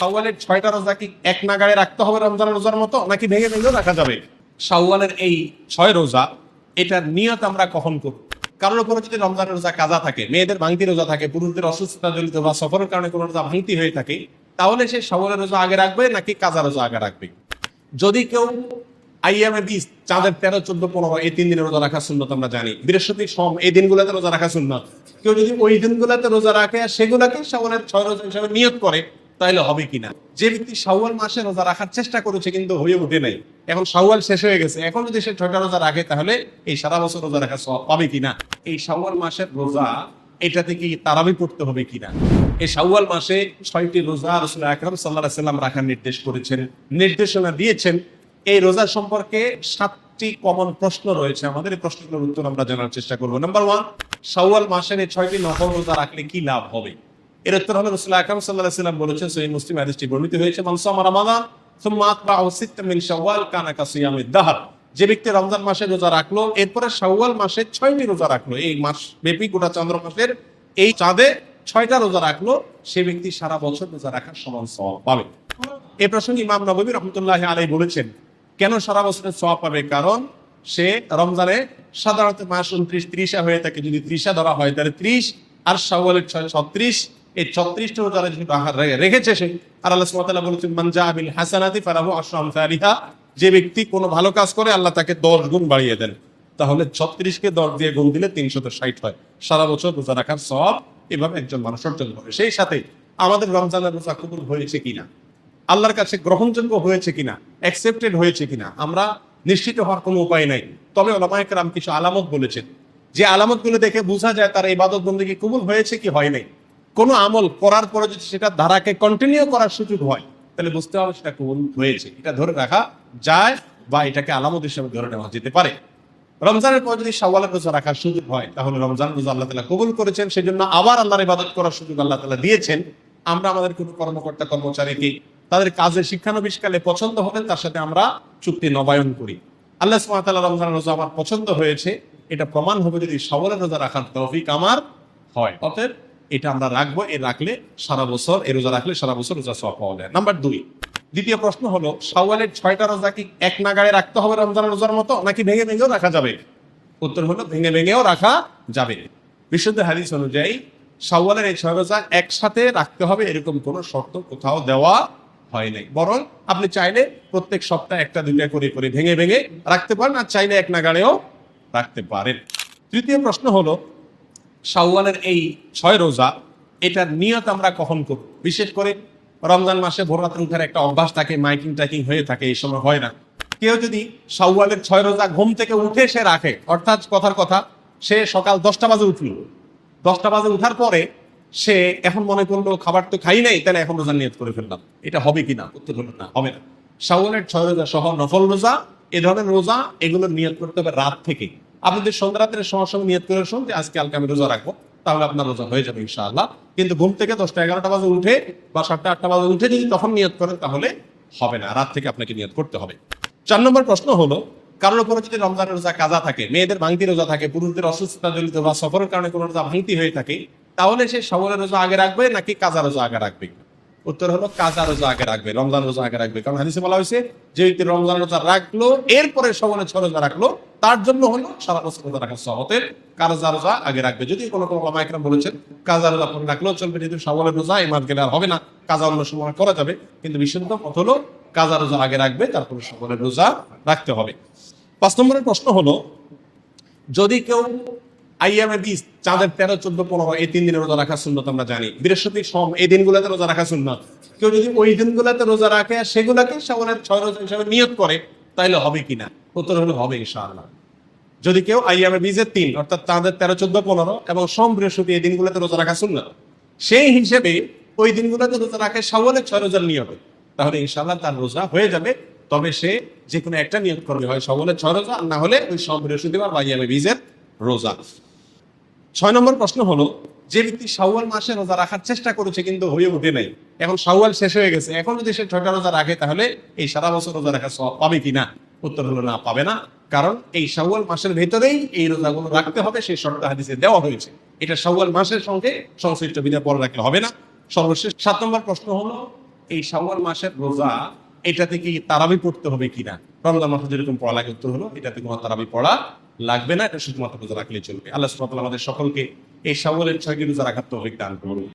শাওয়ালের ছয়টা রোজা কি এক নাগাড়ে রাখতে হবে রমজানের রোজার মতো, নাকি ভেঙে ভেঙেও রাখা যাবে? শাওয়ালের এই ছয় রোজা, এটার নিয়ত আমরা কখন করব? কারোর উপরে যদি রমজানের রোজা কাজা থাকে, মেয়েদের ভাঙতি রোজা থাকে, পুরুষদের অসুস্থতা জড়িত বা সফরের কারণে কোনো রোজা ভাঙতি হয়ে থাকে, তাহলে সে শাওয়ালের রোজা আগে রাখবে, নাকি কাজা রোজা আগে রাখবে? যদি কেউ আইএমএ বিশ, চাঁদের তেরো, চোদ্দ, পনেরো, এই তিন দিনের রোজা রাখা শূন্য আমরা জানি। বৃহস্পতি সোম, এই দিনগুলোতে রোজা রাখা শূন্য কেউ যদি ওই দিনগুলোতে রোজা রাখে, আর সেগুলোকে শাওয়ালের ছয় রোজা হিসাবে নিয়োগ করে তাহলে হবে কিনা? যে ব্যক্তি শাওয়াল মাসে রোজা রাখার চেষ্টা করেছে কিন্তু হয়ে উঠে নাই। এখন শাওয়াল শেষ হয়ে গেছে। এখন যদি সে ছয়টা রোজা রাখে, তাহলে এই সারা বছর রোজা রাখা পাবে কিনা? এই শাওয়াল মাসের রোজা এটাতে কি তারাবি পড়তে হবে কিনা? এই শাওয়াল মাসে ছয়টি রোজা রসুল আকরাম সাল্লাহ সাল্লাম রাখার নির্দেশ করেছেন, নির্দেশনা দিয়েছেন। এই রোজা সম্পর্কে সাতটি কমন প্রশ্ন রয়েছে। আমাদের এই প্রশ্নগুলোর উত্তর আমরা জানার চেষ্টা করব। নাম্বার ওয়ান শাওয়াল মাসের এই ছয়টি নফল রোজা রাখলে কি লাভ হবে? এর উত্তর হলো রসুল আকরাম সাল্লাহ সাল্লাম বলেছেন সেই মুসলিম হাদিসটি বর্ণিত হয়েছে মানসামা রামাদান যে ব্যক্তি রমজান মাসে রোজা রাখল, এরপরে শাওয়াল মাসে ছয়টি রোজা রাখল, এই মাস ব্যাপী গোটা চন্দ্র মাসের এই চাঁদে ছয়টা রোজা রাখল, সে ব্যক্তি সারা বছর রোজা রাখার সমান সওয়াব পাবে। এ প্রসঙ্গে ইমাম নবী রহমতুল্লাহ আলাই বলেছেন, কেন সারা বছরের সওয়াব পাবে? কারণ সে রমজানে সাধারণত মাস উনত্রিশ ত্রিশা হয়ে থাকে, যদি ত্রিশা ধরা হয়, তাহলে ত্রিশ, আর শাওয়ালের ছয় ছত্রিশ এই ছত্রিশটা রোজা রাখা রেখেছে সে, আর আল্লাহ সুবহানাহু বলেছেন মানজা আবিল হাসানাতি ফালাহু আশরু আমসালিহা যে ব্যক্তি কোনো ভালো কাজ করে, আল্লাহ তাকে দশ গুণ বাড়িয়ে দেন। তাহলে ছত্রিশকে দশ দিয়ে গুণ দিলে তিনশত ষাট হয়। সারা বছর রোজা রাখার সব এভাবে একজন মানুষ অর্জন করে। সেই সাথে আমাদের রমজানের রোজা কবুল হয়েছে কিনা? আল্লাহর কাছে গ্রহণযোগ্য হয়েছে কিনা? অ্যাকসেপ্টেড হয়েছে কিনা? আমরা নিশ্চিত হওয়ার কোনো উপায় নাই। তবে ওলামায়করাম কিছু আলামত বলেছেন। যে আলামতগুলো দেখে বোঝা যায় তার ইবাদত বন্দী কবুল হয়েছে কি হয় নাই। কোনো আমল করার পরে যদি সেটা ধারাকে কন্টিনিউ করার সুযোগ হয়, তাহলে বুঝতে হবে সেটা কবুল হয়েছে। এটা ধরে রাখা যায় বা এটাকে আলামত হিসেবে ধরে নেওয়া যেতে পারে। রমজানের পর যদি শাওয়ালের রোজা রাখার সুযোগ হয়, তাহলে রমজান রোজা আল্লাহ তালা কবুল করেছেন। সেই জন্য আবার আল্লাহর ইবাদত করার সুযোগ আল্লাহ তালা দিয়েছেন। আমরা আমাদের কোনো কর্মকর্তা, কর্মচারীকে তাদের কাজে শিক্ষানবিষ্কালে পছন্দ হলে তার সাথে আমরা চুক্তি নবায়ন করি। আল্লাহ সুমাতাল্লাহ রমজান রোজা আমার পছন্দ হয়েছে। এটা প্রমাণ হবে যদি শাওয়ালের রোজা রাখার তৌফিক আমার হয়। অতএব এটা আমরা রাখব, এ রাখলে সারা বছর, এ রোজা রাখলে সারা বছর রোজা সব পাওয়া যায়। নাম্বার দুই, দ্বিতীয় প্রশ্ন হলো, শাওয়ালের ছয়টা রোজা কি এক নাগাড়ে রাখতে হবে রমজান রোজার মতো, নাকি ভেঙে ভেঙেও রাখা যাবে? উত্তর হলো, ভেঙে ভেঙেও রাখা যাবে। বিশুদ্ধ হাদিস অনুযায়ী, শাওয়ালের এই ছয় রোজা একসাথে রাখতে হবে, এরকম কোনো শর্ত কোথাও দেওয়া হয় নাই। বরং আপনি চাইলে প্রত্যেক সপ্তাহে একটা, দুইটা করে করে ভেঙে ভেঙে রাখতে পারেন, আর চাইলে এক নাগাড়েও রাখতে পারেন। তৃতীয় প্রশ্ন হলো শাওয়ালের এই ছয় রোজা, এটার নিয়ত আমরা কখন করব? বিশেষ করে রমজান মাসে ভোর উঠার একটা অভ্যাস থাকে, মাইকিং টাইকিং হয়ে থাকে, এই সময় হয় না। কেউ যদি শাওয়ালের ছয় রোজা ঘুম থেকে উঠে সে রাখে, অর্থাৎ কথার কথা, সে সকাল দশটা বাজে উঠল। দশটা বাজে উঠার পরে সে এখন মনে করল, খাবার তো খাই নাই, তাহলে এখন রোজা নিয়ত করে ফেললাম। এটা হবে কি না উত্তর হলো না, হবে না। শাওয়ালের ছয় রোজা সহ নফল রোজা, এ ধরনের রোজা এগুলো নিয়ত করতে হবে রাত থেকে। আপনাদের সন্ধ্যা রাত্রে সময় নিয়ত করে শুন যে আজকে কালকে আমি রোজা রাখব। তাহলে আপনার রোজা হয়ে যাবে ইনশাআল্লাহ। কিন্তু ঘুম থেকে দশটা এগারোটা বাজে উঠে বা সাতটা, আটটা বাজে উঠে যদি তখন নিয়ত করেন তাহলে হবে না। রাত থেকে আপনাকে নিয়ত করতে হবে। চার নম্বর প্রশ্ন হলো, কারোর উপরে যদি রমজানের রোজা কাজা থাকে, মেয়েদের ভাঙতি রোজা থাকে, পুরুষদের অসুস্থতা জড়িত বা সফরের কারণে কোনো রোজা ভাঙতি হয়ে থাকে, তাহলে সে সবলের রোজা আগে রাখবে নাকি কাজা রোজা আগে রাখবে? উত্তর হলো কাজা রোজা আগে রাখবে, রমজান রোজা আগে রাখবে। কারণ হাদিসে বলা হয়েছে যে রমজান রোজা রাখল, এরপরে সবলে ছ রোজা রাখল তার জন্য হলো সারা বছর রোজা রাখার সহতের কাজা রোজা আগে রাখবে। যদি কোনো কোনো লামাইকরাম বলেছেন কাজা রোজা পরে রাখলেও চলবে যেহেতু সবলের রোজা এই মাস গেলে আর হবে না, কাজা অন্য সময় করা যাবে। কিন্তু বিশুদ্ধ পথ হলো কাজা রোজা আগে রাখবে, তারপরে সবলের রোজা রাখতে হবে। পাঁচ নম্বরের প্রশ্ন হলো, যদি কেউ আইএমএ বিশ, চাঁদের তেরো, চোদ্দ, পনেরো, এই তিন দিনের রোজা রাখা সুন্নত আমরা জানি। বৃহস্পতি সম, এই দিনগুলোতে রোজা রাখা সুন্নত। কেউ যদি ওই দিনগুলোতে রোজা রাখে, সেগুলোকে শাওয়ালের ছয় রোজা হিসাবে নিয়োগ করে তাহলে হবে কিনা? উত্তর হলো হবে ইনশাআল্লাহ। যদি কেউ আইয়ামে বীজের তিন, অর্থাৎ তাদের তেরো, চোদ্দ, পনেরো এবং সোম, বৃহস্পতি এই দিনগুলোতে রোজা রাখা সুন্নত, সেই হিসেবে ওই দিনগুলোতে রোজা রাখে শাওয়ালের ছয় রোজার নিয়মে। তাহলে ইনশাআল্লাহ তার রোজা হয়ে যাবে, তবে সে যে কোনো একটা নিয়োগ করবে হয় সবলের ছয় রোজা, আর না হলে ওই সোম বৃহস্পতিবার বা আইএমএ বীজের রোজা। ছয় নম্বর প্রশ্ন হলো, যে ব্যক্তি শাওয়াল মাসে রোজা রাখার চেষ্টা করেছে কিন্তু হয়ে ওঠে নাই, এখন শাওয়াল শেষ হয়ে গেছে, এখন যদি সে ছয়টা রোজা রাখে তাহলে এই সারা বছর রোজা রাখা সব পাবে কিনা? উত্তর হলো না, পাবে না। কারণ এই শাওয়াল মাসের ভেতরেই এই রোজাগুলো রাখতে হবে, সেই শর্ত হাদিসে দেওয়া হয়েছে। এটা শাওয়াল মাসের সঙ্গে সংশ্লিষ্ট বিধায় পরে রাখলে হবে না। সর্বশেষ সাত নম্বর প্রশ্ন হলো, এই শাওয়াল মাসের রোজা এটাতে কি তারাবি পড়তে হবে কিনা? রমজান মাসে যেরকম পড়া লাগে উত্তর হলো এটাতে কোনো তারাবি পড়া লাগবে না, এটা শুধুমাত্র রোজা রাখলেই চলবে। আল্লাহ তাআলা আমাদের সকলকে এই শাওয়ালের ছয়টি রোজা রাখার তৌফিক দান করুন।